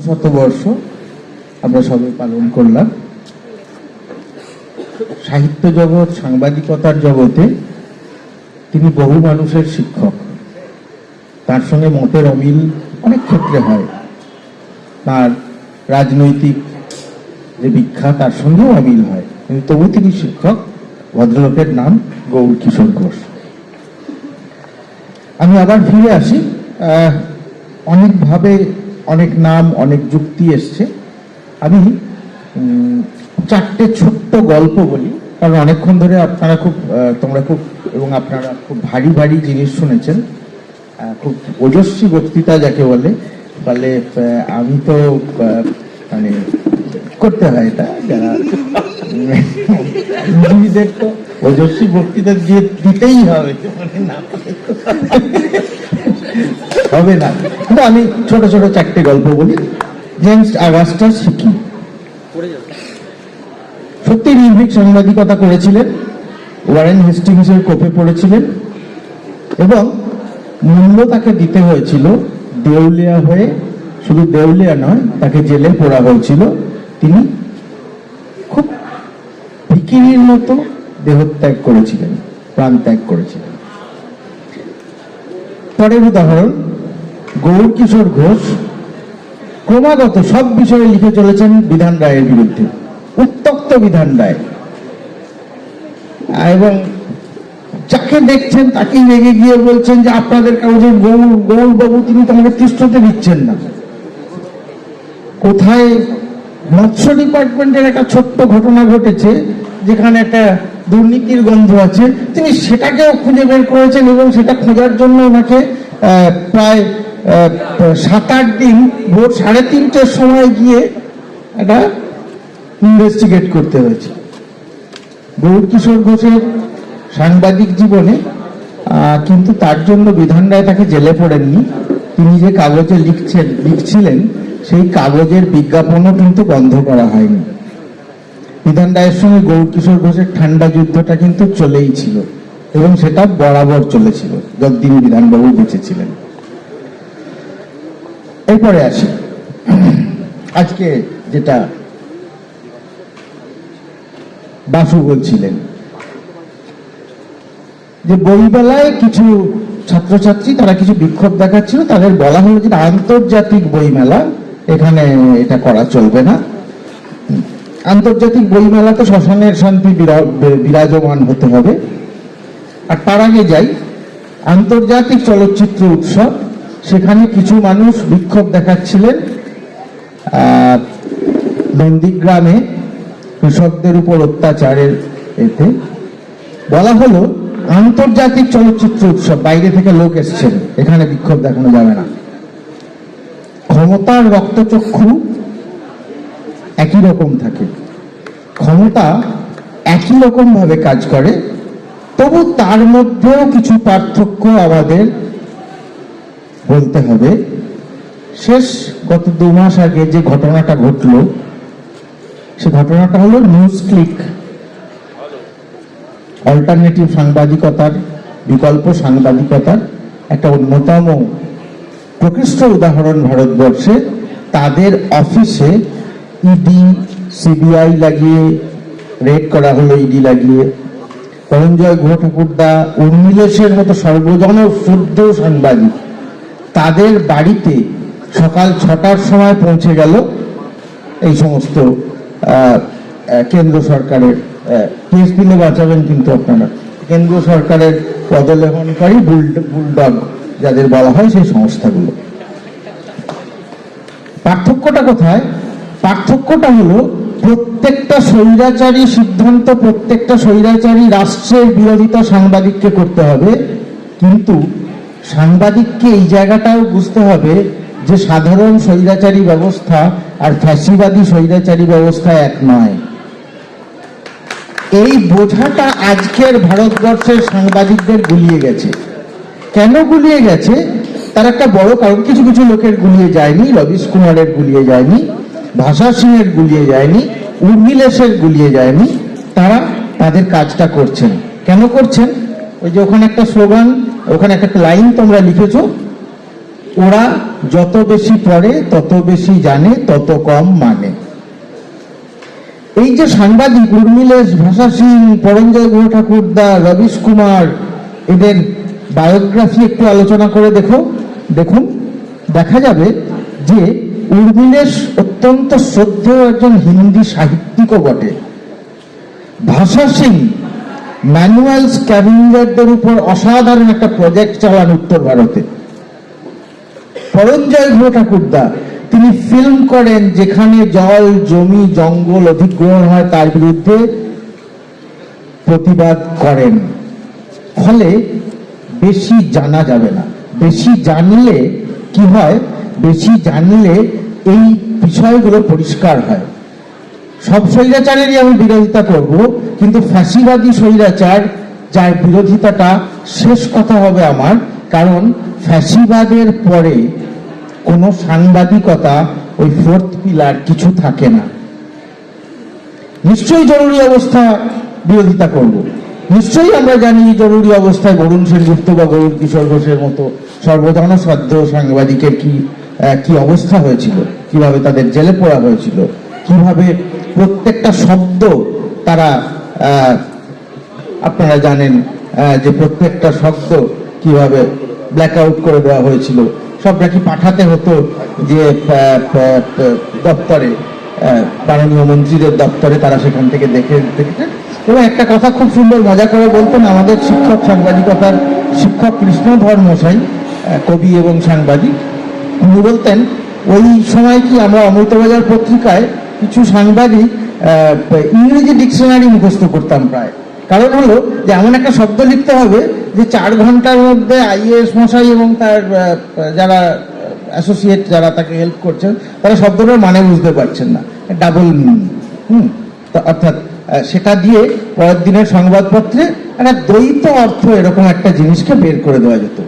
শতবর্ষ আমরা সবাই পালন করলাম। সাহিত্য জগৎ, সাংবাদিকতার জগতে তিনি বহু মানুষের শিক্ষক। তার সঙ্গে মতের অমিল অনেক ক্ষেত্রে হয়। তার রাজনৈতিক যে বিখ্যাত তার সঙ্গেও অমিল হয়। কিন্তু তবু তিনি শিক্ষক। ভদ্রলোকের নাম গৌর কিশোর ঘোষ। আমি আবার ফিরে আসি। অনেকভাবে অনেক নাম, অনেক যুক্তি এসছে। আমি চারটে ছোট্ট গল্প বলি, কারণ অনেকক্ষণ ধরে আপনারা খুব তোমরা খুব এবং আপনারা খুব ভারী ভারী জিনিস শুনেছেন। খুব ওজস্বী বক্তৃতা যাকে বলে, ফলে আমি তো মানে করতে হয় এটা, যারা তো ওজস্বী বক্তৃতা দিয়ে দিতেই হবে মানে হবে না। কিন্তু আমি ছোট ছোট চারটে গল্প বলি। জেমস আগাস্টা শিখি সত্যি নির্ভীক সাংবাদিকতা করেছিলেন। ওয়ারেন হেস্টিংসের কোপে পড়েছিলেন। এবং মূল্য তাকে দিতে হয়েছিল দেউলিয়া হয়ে। শুধু দেউলিয়া নয় তাকে জেলে পোড়া হয়েছিল। তিনি খুব ভিকিরির মতো দেহত্যাগ করেছিলেন প্রাণ ত্যাগ করেছিলেন। পরের উদাহরণ গৌর কিশোর ঘোষ ক্রমাগত সব বিষয়ে লিখে চলেছেন বিধান রায়ের বিরুদ্ধে, উত্তক্ত বিধান রায়। এবং যাকে দেখছেন তাকেই রেগে গিয়ে বলছেন যে আপনাদের কাগজে গৌর গৌর বাবু তিনি তোমাকে তিষ্ঠতে দিচ্ছেন না। কোথায় মৎস্য ডিপার্টমেন্টের একটা ছোট্ট ঘটনা ঘটেছে, যেখানে একটা দুর্নীতির গন্ধ আছে, তিনি সেটাকেও খুঁজে বের করেছেন এবং সেটা খোঁজার জন্য ওনাকে প্রায় সাত আট দিন, ভোর সাড়ে তিনটের সময় গিয়ে একটা ইনভেস্টিগেট করতে হয়েছে। গৌর কিশোর ঘোষের সাংবাদিক জীবনে কিন্তু তার জন্য বিধান রায় তাকে জেলে পড়েননি। তিনি যে কাগজে লিখছেন, লিখছিলেন, সেই কাগজের বিজ্ঞাপনও কিন্তু বন্ধ করা হয়নি। বিধান রায়ের সঙ্গে গৌর কিশোর ঘোষের ঠান্ডা যুদ্ধটা কিন্তু চলেই ছিল এবং সেটা বরাবর চলেছিল, যতদিন বিধানবাবু বেঁচে ছিলেন। এরপরে আসি। আজকে যেটা বাসু বলছিলেন, যে বইমেলায় কিছু ছাত্রছাত্রী, তারা কিছু বিক্ষোভ দেখাচ্ছিল, তাদের বলা হলো যে আন্তর্জাতিক বইমেলা, এখানে এটা করা চলবে না। আন্তর্জাতিক বইমেলাতে শ্মশানের শান্তি বিরা- বিরাজমান হতে হবে। আর তার আগে যাই, আন্তর্জাতিক চলচ্চিত্র উৎসব সেখানে কিছু মানুষ বিক্ষোভ দেখাচ্ছিলেন নন্দীগ্রামে কৃষকদের উপর অত্যাচারের এতে। বলা হলো, আন্তর্জাতিক চলচ্চিত্র উৎসব, বাইরে থেকে লোক এসছেন, এখানে বিক্ষোভ দেখানো যাবে না। ক্ষমতার রক্তচক্ষু একই রকম থাকে। ক্ষমতা একই রকম ভাবে কাজ করে, তবু তার মধ্যেও কিছু পার্থক্য আমাদের বলতে হবে। শেষ গত দু মাস আগে যে ঘটনাটা ঘটলো, সে ঘটনাটা হলো নিউজ ক্লিক অল্টারনেটিভ সাংবাদিকতার বিকল্প সাংবাদিকতার একটা অন্যতম প্রকৃষ্ট উদাহরণ ভারতবর্ষে। তাদের অফিসে ইডি সিবিআই লাগিয়ে রেড করা হলো ইডি লাগিয়ে। করঞ্জয় গুহ ঠাকুরদা উন্মিলেশের মতো সর্বজন সাংবাদিক। তাদের বাড়িতে সকাল ছটার সময় পৌঁছে গেল এই সমস্ত কেন্দ্র সরকারের কেস দিলে বাঁচাবেন কিন্তু আপনারা। কেন্দ্র সরকারের পদলেখনকারী বুল- বুলডগ যাদের বলা হয় সেই সংস্থাগুলো। পার্থক্যটা কোথায়? পার্থক্যটা হলো প্রত্যেকটা স্বৈরাচারী সিদ্ধান্ত, প্রত্যেকটা স্বৈরাচারী রাষ্ট্রের বিরোধিতা সাংবাদিককে করতে হবে, কিন্তু সাংবাদিককে এই জায়গাটাও বুঝতে হবে যে সাধারণ স্বৈরাচারী ব্যবস্থা আর ফ্যাসিবাদী স্বৈরাচারী ব্যবস্থা এক নয়। এই বোঝাটা আজকের ভারতবর্ষের সাংবাদিকদের গুলিয়ে গেছে। কেন গুলিয়ে গেছে? তার একটা বড় কারণ, কিছু কিছু লোকের গুলিয়ে যায়নি, রবিশ কুমারের গুলিয়ে যায়নি, ভাষা সিংয়ের গুলিয়ে যায়নি, উর্মিলেশের গুলিয়ে যায়নি, তারা তাদের কাজটা করছেন। কেন করছেন? ওই যে ওখানে একটা স্লোগান ওখানে একটা লাইন তোমরা লিখেছো, ওরা যত বেশি পড়ে, তত বেশি জানে, তত কম মানে। এই যে সাংবাদিক উর্মিলেশ ভাষা সিং পরঞ্জয় গুহ ঠাকুরদা রবিশ কুমার, এদের বায়োগ্রাফি একটু আলোচনা করে দেখো। দেখুন, দেখা যাবে যে উর্মিলেশ অত্যন্ত শ্রদ্ধেয় একজন হিন্দি সাহিত্যিকও বটে। ভাষা সিং ম্যানুয়াল স্ক্যাভিঞ্জারদের উপর অসাধারণ একটা প্রজেক্ট চালান উত্তর ভারতে। পরঞ্জয় ঘোষ ঠাকুরদা তিনি ফিল্ম করেন যেখানে জল, জমি, জঙ্গল অধিগ্রহণ হয় তার বিরুদ্ধে প্রতিবাদ করেন। ফলে বেশি জানা যাবে না। বেশি জানলে কি হয়? বেশি জানলে এই বিষয়গুলো পরিষ্কার হয়। সব স্বৈরাচারেরই আমি বিরোধিতা করব, কিন্তু ফ্যাসিবাদী স্বৈরাচার যার বিরোধিতাটা শেষ কথা হবে আমার, কারণ ফ্যাসিবাদের পরে কোনো সাংবাদিকতা ওই ফোর্থ পিলার কিছু থাকে না। নিশ্চয়ই জরুরি অবস্থা বিরোধিতা করব। নিশ্চয়ই আমরা জানি জরুরি অবস্থায় বরুণ সেনগুপ্ত বা গৌর কিশোর ঘোষের মতো সর্বজনসাধ্য সাংবাদিকের কি কি অবস্থা হয়েছিল? কীভাবে তাদের জেলে পড়া হয়েছিল? কীভাবে প্রত্যেকটা শব্দ তারা আপনারা জানেন যে প্রত্যেকটা শব্দ কীভাবে ব্ল্যাক আউট করে দেওয়া হয়েছিল। সব নাকি পাঠাতে হতো যে দপ্তরে মাননীয় মন্ত্রীদের দপ্তরে তারা সেখান থেকে দেখে দেখেছেন। এবং একটা কথা খুব সুন্দর মজা করে বলতেন আমাদের শিক্ষক সাংবাদিকতার শিক্ষক কৃষ্ণধর মশাই কবি এবং সাংবাদিক। উনি বলতেন, ওই সময় কি আমরা অমৃতবাজার পত্রিকায় কিছু সাংবাদিক ইংরেজি ডিকশনারি মুখস্থ করতাম প্রায়। কারণ হলো যে এমন একটা শব্দ লিখতে হবে যে চার ঘণ্টার মধ্যে আইএস মশাই এবং তার যারা অ্যাসোসিয়েট যারা তাকে হেল্প করছেন, তারা শব্দটার মানে বুঝতে পারছেন না। Double meaning hmm? অর্থাৎ সেটা দিয়ে পরের দিনের সংবাদপত্রে একটা দ্বৈত অর্থ এরকম একটা জিনিসকে বের করে দেওয়া যেত।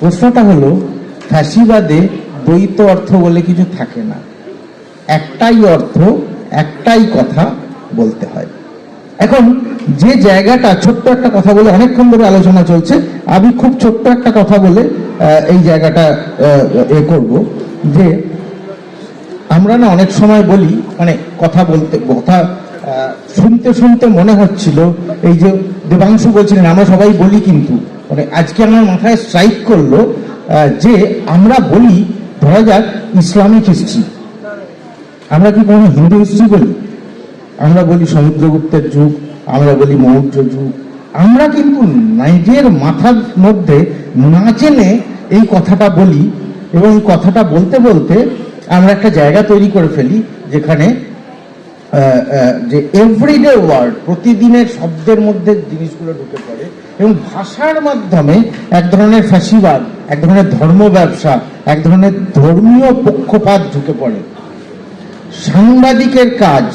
প্রশ্নটা হলো, ফ্যাসিবাদে দ্বৈত অর্থ বলে কিছু থাকে না। একটাই অর্থ, একটাই কথা বলতে হয়। এখন যে জায়গাটা, ছোট্ট একটা কথা বলে অনেকক্ষণ ধরে আলোচনা চলছে, আমি খুব ছোট্ট একটা কথা বলে এই জায়গাটা এ করব যে আমরা না অনেক সময় বলি মানে কথা বলতে, কথা শুনতে শুনতে মনে হচ্ছিল, এই যে দেবাংশু বলছিলেন, আমরা সবাই বলি কিন্তু মানে আজকে আমার মাথায় স্ট্রাইক করল যে আমরা বলি, ধরা যাক, ইসলামিক হিস্ট্রি আমরা কি কোনো হিন্দু হিস্ট্রি বলি? আমরা বলি সমুদ্রগুপ্তের যুগ, আমরা বলি মৌর্য যুগ। আমরা কিন্তু নিজের মাথার মধ্যে না জেনে এই কথাটা বলি এবং এই কথাটা বলতে বলতে আমরা একটা জায়গা তৈরি করে ফেলি যেখানে যে এভরিডে ওয়ার্ড প্রতিদিনের শব্দের মধ্যে জিনিসগুলো ঢুকে পড়ে এবং ভাষার মাধ্যমে এক ধরনের ফ্যাসিবাদ এক ধরনের ধর্ম ব্যবসা এক ধরনের ধর্মীয় পক্ষপাত ঢুকে পড়ে। সাংবাদিকের কাজ।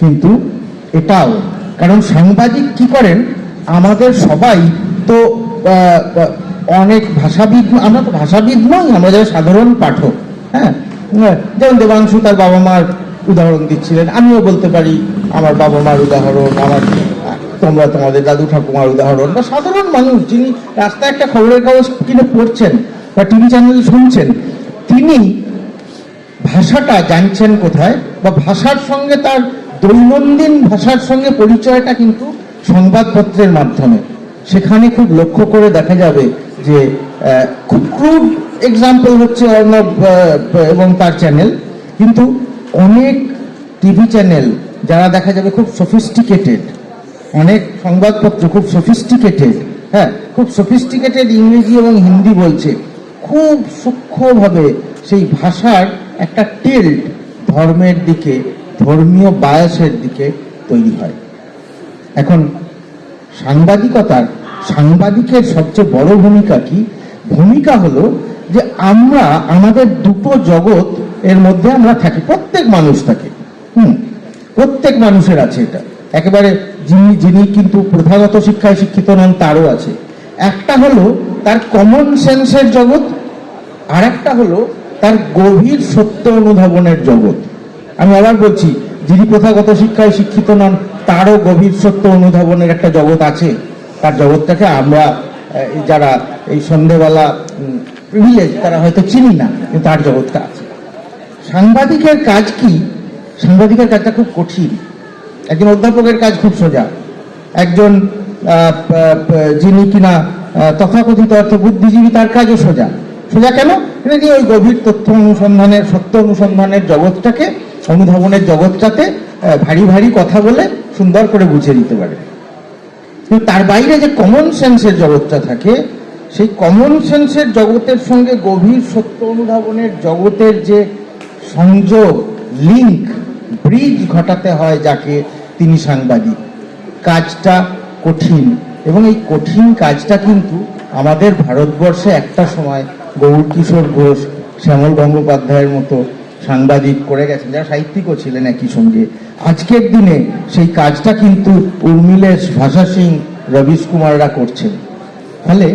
কিন্তু এটাও কারণ সাংবাদিক কি করেন? আমাদের সবাই তো অনেক ভাষাবিদ আমরা তো ভাষাবিদ নই আমরা যারা সাধারণ পাঠক হ্যাঁ? হ্যাঁ, যেমন দেবাংশু তার বাবা মার উদাহরণ দিচ্ছিলেন আমিও বলতে পারি আমার বাবা মার উদাহরণ আমার তোমরা তোমাদের দাদু ঠাকুমার উদাহরণ বা সাধারণ মানুষ যিনি রাস্তায় একটা খবরের কাগজ কিনে পড়ছেন বা টিভি চ্যানেল শুনছেন তিনি ভাষাটা জানছেন কোথায় বা ভাষার সঙ্গে তার দৈনন্দিন ভাষার সঙ্গে পরিচয়টা কিন্তু সংবাদপত্রের মাধ্যমে। সেখানে খুব লক্ষ্য করে দেখা যাবে যে খুব ক্রুড এক্সাম্পল হচ্ছে অর্ণব এবং তার চ্যানেল কিন্তু অনেক টিভি চ্যানেল যারা দেখা যাবে খুব সফিস্টিকেটেড অনেক সংবাদপত্র খুব সফিস্টিকেটেড হ্যাঁ খুব সফিস্টিকেটেড ইংরেজি এবং হিন্দি বলছে। খুব সূক্ষ্মভাবে সেই ভাষার একটা টিল্ট ধর্মের দিকে, ধর্মীয় বায়াসের দিকে তৈরি হয়। এখন সাংবাদিকতার, সাংবাদিকের সবচেয়ে বড় ভূমিকা কি? ভূমিকা হলো যে আমরা, আমাদের দুটো জগৎ এর মধ্যে আমরা থাকি, প্রত্যেক মানুষ থাকে হুম, প্রত্যেক মানুষের আছে এটা। একেবারে যিনি যিনি কিন্তু প্রথাগত শিক্ষায় শিক্ষিত নন, তারও আছে। একটা হলো তার কমন সেন্সের জগৎ আর একটা হলো তার গভীর সত্য অনুধাবনের জগৎ। আমি আবার বলছি, যিনি প্রথাগত শিক্ষায় শিক্ষিত নন, তারও গভীর সত্য অনুধাবনের একটা জগৎ আছে। তার জগৎটাকে আমরা যারা এই সন্ধেবেলা প্রিভিলেজ তারা হয়তো চিনি না, কিন্তু তার জগৎটা আছে। সাংবাদিকের কাজ কি? সাংবাদিকের কাজটা খুব কঠিন। একজন অধ্যাপকের কাজ খুব সোজা। একজন যিনি কিনা তথাকথিত অর্থ বুদ্ধিজীবী, তার কাজও সোজা। সোজা কেন? এটা ওই গভীর তথ্য অনুসন্ধানের, সত্য অনুসন্ধানের জগৎটাকে অনুধাবনের জগৎটাতে ভারী ভারী কথা বলে সুন্দর করে বুঝিয়ে দিতে পারে। কিন্তু তার বাইরে যে কমন সেন্সের জগৎটা থাকে, সেই কমন সেন্সের জগতের সঙ্গে গভীর সত্য অনুধাবনের জগতের যে সংযোগ লিঙ্ক ব্রিজ ঘটাতে হয় যাকে তিনি সাংবাদিক। কাজটা কঠিন। এবং এই কঠিন কাজটা কিন্তু আমাদের ভারতবর্ষে একটা সময় গৌর কিশোর ঘোষ, শ্যামল গঙ্গোপাধ্যায়ের মতো সাংবাদিক করে গেছেন, যারা সাহিত্যিকও ছিলেন একই সঙ্গে। আজকের দিনে সেই কাজটা কিন্তু উর্মিলেশ ভাষা সিং রবিশ কুমাররা করছেন। ফলে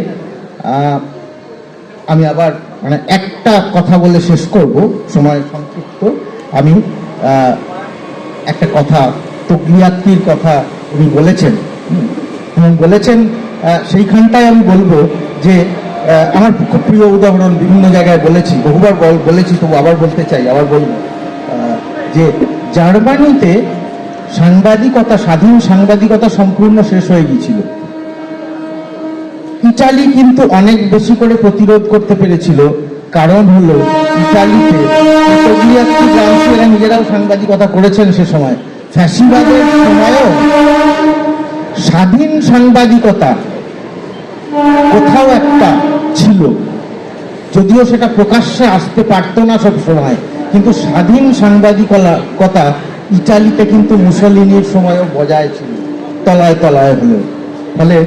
আমি আবার মানে একটা কথা বলে শেষ করব, সময় সংক্ষিপ্ত। আমি একটা কথা তকলিয়াত্তির কথা উনি বলেছেন। এবং বলেছেন সেইখানটায় আমি বলব যে আমার খুব প্রিয় উদাহরণ বিভিন্ন জায়গায় বলেছি, বহুবার বল- বলেছি, তবু আবার বলতে চাই, আবার বলব। যে জার্মানিতে সাংবাদিকতা, স্বাধীন সাংবাদিকতা সম্পূর্ণ শেষ হয়ে গিয়েছিল। ইটালি কিন্তু অনেক বেশি করে প্রতিরোধ করতে পেরেছিল। কারণ হলো, ইটালিতে নিজেরাও সাংবাদিকতা করেছেন সে সময়। ফ্যাসিবাদের সময়ও স্বাধীন সাংবাদিকতা কোথাও একটা ছিল। যদিও সেটা প্রকাশ্যে আসতে পারতো না সব সময়, কিন্তু স্বাধীন সাংবাদিকতা ইটালিতে কিন্তু মুসলিনীর সময়ও বজায় ছিল, তলায় তলায় হলেও। ফলে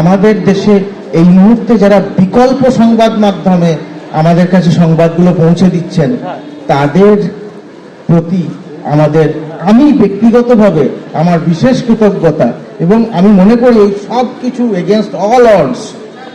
আমাদের দেশে এই মুহূর্তে যারা বিকল্প সংবাদ মাধ্যমে আমাদের কাছে সংবাদগুলো পৌঁছে দিচ্ছেন, তাদের প্রতি আমাদের, আমি ব্যক্তিগতভাবে আমার বিশেষ কৃতজ্ঞতা এবং আমি মনে করি এই সব কিছু এগেনস্ট অল অডস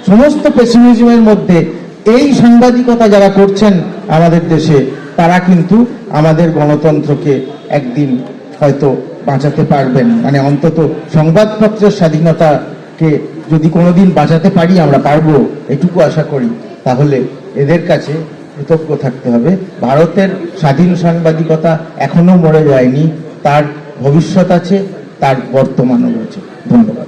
সমস্ত পেসিমিজমের মধ্যে এই সাংবাদিকতা যারা করছেন আমাদের দেশে, তারা কিন্তু আমাদের গণতন্ত্রকে একদিন হয়তো বাঁচাতে পারবেন। মানে অন্তত সংবাদপত্রের স্বাধীনতাকে যদি কোনোদিন বাঁচাতে পারি, আমরা পারব, এটুকু আশা করি। তাহলে এদের কাছে কৃতজ্ঞ থাকতে হবে। ভারতের স্বাধীন সাংবাদিকতা এখনও মরে যায়নি, তার ভবিষ্যৎ আছে, তার বর্তমানও রয়েছে। ধন্যবাদ।